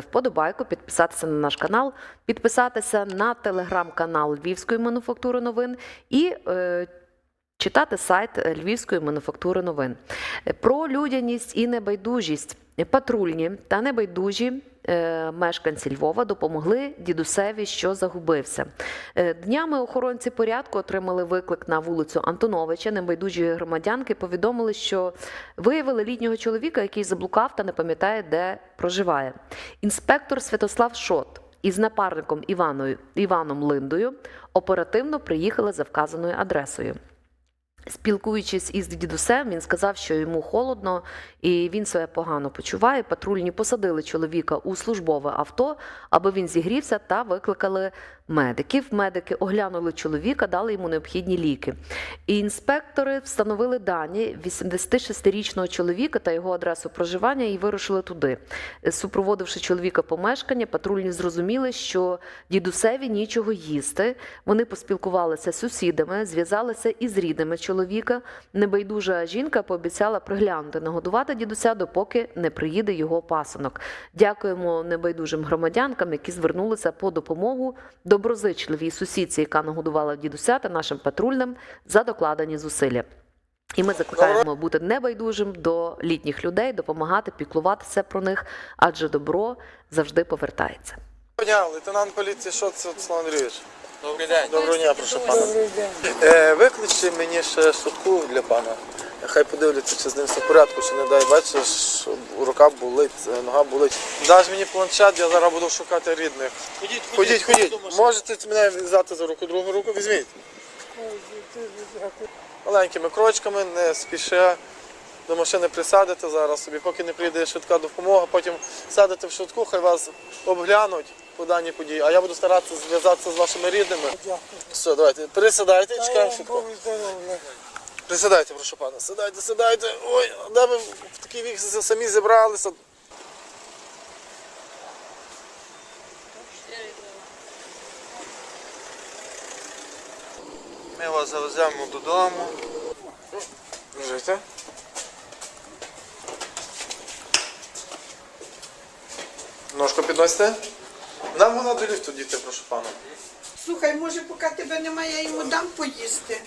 вподобайку, підписатися на наш канал, підписатися на телеграм-канал Львівської мануфактури новин і е, читати сайт Львівської мануфактури новин. Е, Про людяність і небайдужість патрульні та небайдужі. е, Мешканці Львова допомогли дідусеві, що загубився. Е, Днями охоронці порядку отримали виклик на вулицю Антоновича. Небайдужі громадянки повідомили, що виявили літнього чоловіка, який заблукав та не пам'ятає, де проживає. Інспектор Святослав Шот із напарником Іваною, Іваном Линдою оперативно приїхали за вказаною адресою. Спілкуючись із дідусем, він сказав, що йому холодно і він себе погано почуває. Патрульні посадили чоловіка у службове авто, аби він зігрівся та викликали медиків. Медики оглянули чоловіка, дали йому необхідні ліки. І інспектори встановили дані 86-річного чоловіка та його адресу проживання і вирушили туди. Супроводивши чоловіка помешкання, патрульні зрозуміли, що дідусеві нічого їсти. Вони поспілкувалися з сусідами, зв'язалися із рідними чоловіка. Небайдужа жінка пообіцяла приглянути, нагодувати дідуся, допоки не приїде його пасунок. Дякуємо небайдужим громадянкам, які звернулися по допомогу доброзичливій сусідці, яка нагодувала дідуся та нашим патрульним за докладені зусилля. І ми закликаємо бути небайдужим до літніх людей, допомагати піклуватися про них, адже добро завжди повертається. Лейтенант поліції Шоц Руслан Андрійович. Добрий день. Доброго дня, прошу пана. Е, викличте мені ще швидку для пана. Хай подивляться, чи з ним все в порядку, чи не дай бачиш, рука болить, е, нога болить. Даш мені планшет, я зараз буду шукати рідних. Ходіть, Ходіть, ходіть. Можете мене взяти за руку, другу руку візьміть. Маленькими крочками, не спіше. До машини присадите зараз собі, поки не прийде швидка допомога, потім садите в швидку, хай вас обглянуть по даній події, а я буду старатися зв'язатися з вашими рідними. Все, давайте, присідайте, чекаємо швидко. Присідайте, прошу пана, сідайте, сідайте. Ой, де ви в такий вік самі зібралися? Ми вас завеземо додому. Жите. Ножку підносите? Нам вона до ліфту діти, прошу пана. Слухай, може, поки тебе немає, я йому дам поїсти.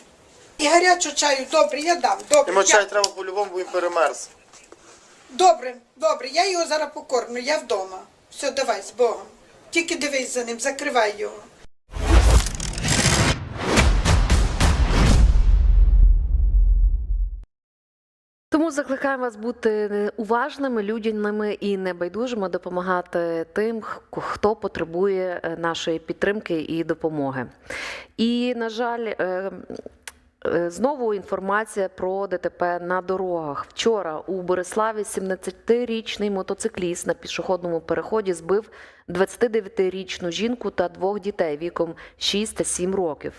І гарячу чаю, добре, я дам. Добре, Йому я... чай треба по-любому, бо він перемерз. добре, добре, я його зараз покормлю, я вдома. Все, давай, з Богом. Тільки дивись за ним, закривай його. Тому закликаємо вас бути уважними, людяними і небайдужими, допомагати тим, хто потребує е, нашої підтримки і допомоги. І, на жаль, е, е, знову інформація про ДТП на дорогах. Вчора у Бориславі 17-річний мотоцикліст на пішохідному переході збив 29-річну жінку та двох дітей віком 6 та 7 років.